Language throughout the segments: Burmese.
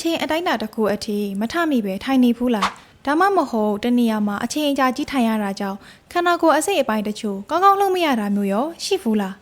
ချိန်အတိုင်းအတာတစ်ခုအထိမထမိပဲထိုင်နေဘူးလားဒါမှမဟုတ်တနေရာမှာအချိန်အကြာကြီးထိုင်ရတာကြောင့်ခန္ဓာကိုယ်အစိတ်အပိုင်းတချို့ကောင်းကောင်းလှုပ်မရတာမျိုးရောရှိဘူးလား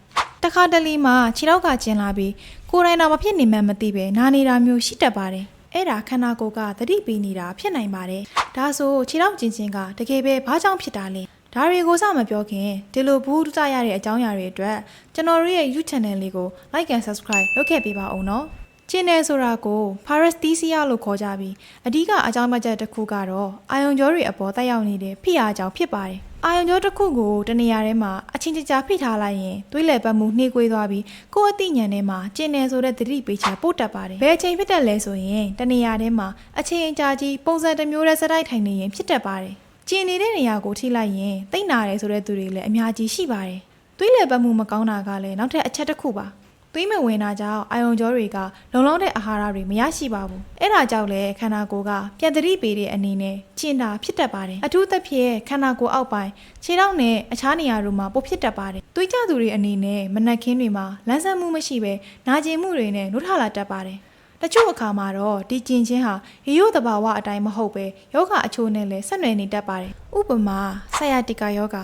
တခါတလေမှာခြေထောက်ကကျင်လာပြီးကိုယ်တိုင်တော့မဖြစ်နေမှန်းမသိပဲနာနေတာမျိုးရှိတတ်ပါတယ်အဲ့ဒါခန္ဓာကိုယ်ကသတိပေးနေတာဖြစ်နိုင်ပါတယ်ဒါဆိုခြေထောက်ကျင်ခြင်းကတကယ်ပဲဘာကြောင့်ဖြစ်တာလဲဒါတွေကိုစမပြောခင်ဒီလိုဘူးတူတရတဲ့အကြောင်းအရာတွေအတွက်ကျွန်တော်တို့ရဲ့ YouTube channel လေးကို like and subscribe လုပ်ခဲ့ပေးပါဦးနော် ကျင်းနေဆိုတာကို paresthesia လို့ခေါ်ကြပြီးအဓိကအကြောင်းမချက်တစ်ခုကတော့အာယုံကြောတွေအပေါ်တက်ရောက်နေတဲ့ဖိအားကြောင့်ဖြစ်ပါတယ်။အာယုံကြောတစ်ခုကိုတနေရာထဲမှာအချင်းချာဖိထားလိုက်ရင်သွေးလည်ပတ်မှုနှေးကွေးသွားပြီးကိုယ်အသိဉာဏ်ထဲမှာကျင်းနေဆိုတဲ့သတိပေးချက်ပို့တက်ပါတယ်။ဘယ်အချိန်ဖြစ်တက်လဲဆိုရင်တနေရာထဲမှာအချိန်အကြာကြီးပုံစံတစ်မျိုးနဲ့စတိုက်ထိုင်နေရင်ဖြစ်တက်ပါတယ်။ကျင်းနေတဲ့နေရာကိုထိလိုက်ရင်သိမ့်နာတယ်ဆိုတဲ့သူတွေလည်းအများကြီးရှိပါတယ်။သွေးလည်ပတ်မှုမကောင်းတာကလည်းနောက်ထပ်အချက်တစ်ခုပါ။ သွေးမဝင်တာကြောင့်အာယုံကြောတွေကလုံလောက်တဲ့အာဟာရတွေမရရှိပါဘူး။အဲ့ဒါကြောင့်လည်းခန္ဓာကိုယ်ကပြန်သတိပေးတဲ့အနေနဲ့ကျင်တာဖြစ်တတ်ပါတယ်။အထူးသဖြင့်ခန္ဓာကိုယ်အောက်ပိုင်းခြေထောက်နဲ့အခြားနေရာတို့မှာပိုဖြစ်တတ်ပါတယ်။သွေးကြသူတွေအနေနဲ့မနက်ခင်းတွေမှာလန်းဆန်းမှုမရှိဘဲနာကျင်မှုတွေနဲ့နှုတ်ထလာတတ်ပါတယ်။တချို့အခါမှာတော့ဒီကျင်ချင်းဟာရေရိုးတဘာဝအတိုင်းမဟုတ်ပဲယောဂအချို့နဲ့လည်းဆက်နွယ်နေတတ်ပါတယ်။ဥပမာဆယာတိကာယောဂ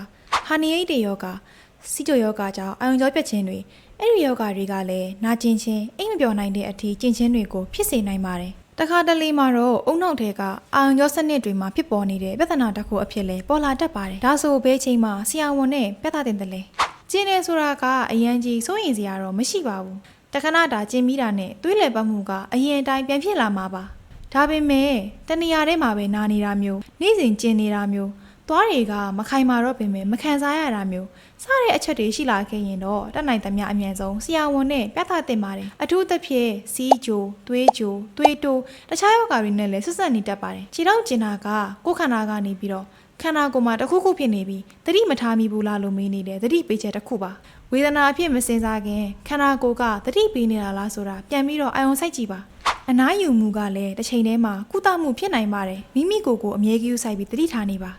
ဟာနီယိတ်တေယောဂ စီတိုယောဂကြောင့်အာယုံကြောပြတ်ခြင်းတွေအဲ့ဒီယောဂတွေကလည်းနာကျင်ခြင်းအိမ်မပြောနိုင်တဲ့အထိကျင်ချင်းတွေကိုဖြစ်စေနိုင်ပါတယ်။တခါတလေမှာတော့အုံနောက်ထဲကအာရုံကြောစနစ်တွေမှာဖြစ်ပေါ်နေတဲ့ပြဿနာတစ်ခုအဖြစ်လဲပေါ်လာတတ်ပါတယ်။ဒါဆိုဘဲချိန်မှာဆရာဝန်နဲ့ပြသတင်တယ်လေ။ကျင်နေဆိုတာကအရန်ကြီးစိုးရင်စရာတော့မရှိပါဘူး။တခဏတာကျင်မိတာနဲ့သွေးလည်ပတ်မှုကအရင်အတိုင်းပြန်ဖြစ်လာမှာပါ။ဒါပေမဲ့တနေရာထဲမှာပဲနာနေတာမျိုးနေ့စဉ်ကျင်နေတာမျိုး သွားတွေကမခိုင်မာတော့ပင်ပဲမခံစားရတာမျိုးစတဲ့အချက်တွေရှိလာခဲ့ရင်တော့တက်နိုင်သမျှအမြန်ဆုံးဆရာဝန်နဲ့ပြသတင်ပါတယ်အထူးသဖြင့်စီးကြိုသွေးကြိုသွေးတိုးတခြားယောဂါတွေနဲ့လည်းဆက်ဆက်နေတတ်ပါတယ်ခြေထောက်ကျင်တာကကိုယ်ခန္ဓာကနေပြီးတော့ခန္ဓာကိုယ်မှာတစ်ခုခုဖြစ်နေပြီးသတိမထားမိဘူးလားလို့မေးနေတယ်သတိပေးချက်တစ်ခုပါဝေဒနာအဖြစ်မစင်စားခင်ခန္ဓာကိုယ်ကသတိပေးနေတာလားဆိုတာပြန်ပြီးတော့အာရုံစိုက်ကြည့်ပါအနားယူမှုကလည်းတစ်ချိန်တည်းမှာကုသမှုဖြစ်နိုင်ပါတယ်မိမိကိုယ်ကိုအမြဲကြီးစိုက်ပြီးသတိထားနေပါ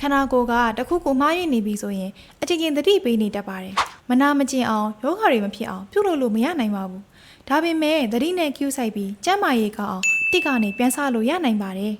ခန္ဓာကိုယ်ကတစ်ခုခုမှားယွင်းနေပြီဆိုရင်အချိန်ချင်းသတိပေးနေတတ်ပါတယ်မနာမကျင်အောင်ယောဂါတွေမဖြစ်အောင်ပြုလုပ်လို့မရနိုင်ပါဘူးဒါပေမဲ့သတိနဲ့ကျူးစိုက်ပြီးကျန်းမာရေးကောင်းအောင်တိကနေပြန်ဆလို့ရနိုင်ပါတယ်